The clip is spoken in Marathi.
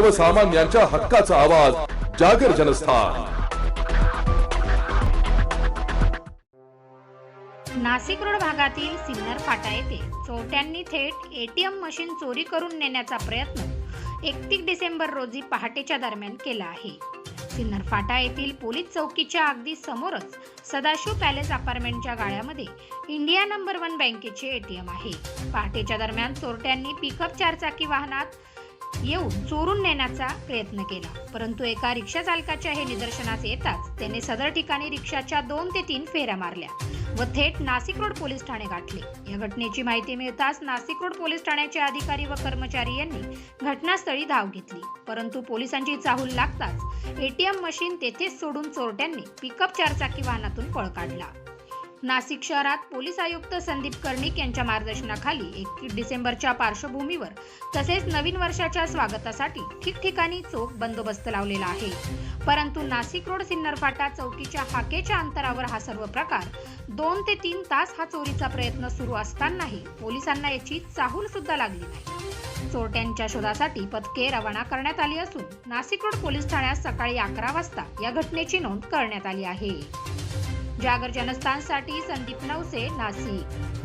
सर्वसामान्यांच्या हक्काचा आवाज जागर जनस्थान. नाशिक रोड भागातील सिन्नर फाटा येथे चोरट्यांनी थेट एटीएम मशीन चोरी करून नेण्याचा प्रयत्न एकतीस डिसेंबर रोजी पहाटेच्या दरम्यान केला आहे. सिन्नर फाटा येथील पोलीस चौकीच्या अगदी समोरच सदाशिव पॅलेस अपार्टमेंटच्या गाळ्यामध्ये इंडिया नंबर वन बँकेचे एटीएम आहे. पहाटेच्या दरम्यान चोरट्यांनी पिकअप चारचाकी वाहनात येऊन चोरून नेण्याचा प्रयत्न केला. परंतु एका रिक्षा चालकाच्या हे निदर्शनास येताच त्याने सदर ठिकाणी रिक्षाच्या दोन ते तीन फेऱ्या मारल्या व थेट नाशिक रोड पोलीस ठाणे गाठले. या घटनेची माहिती मिळताच नाशिक रोड पोलीस ठाण्याचे अधिकारी व कर्मचारी यांनी घटनास्थळी धाव घेतली. परंतु पोलिसांची चाहूल लागताच एटीएम मशीन तेथेच सोडून चोरट्यांनी पिकअप चारचाकी वाहनातून पळ काढला. नाशिक शहरात पोलीस आयुक्त संदीप कर्णिक यांच्या मार्गदर्शनाखाली एकतीस डिसेंबरच्या पार्श्वभूमीवर तसेच नवीन वर्षाच्या स्वागतासाठी ठिकठिकाणी चोख बंदोबस्त लावलेला आहे. परंतु नाशिक रोड सिन्नर फाटा चौकीच्या हाकेच्या अंतरावर हा सर्व प्रकार दोन ते तीन तास हा चोरीचा प्रयत्न सुरू असतानाही पोलिसांना याची चाहूल सुद्धा लागली नाही. चोरट्यांच्या शोधासाठी पथके रवाना करण्यात आली असून नाशिक रोड पोलीस ठाण्यात सकाळी अकरा वाजता या घटनेची नोंद करण्यात आली आहे. जागर जनस्थानसाठी संदीप नवसे नाशिक.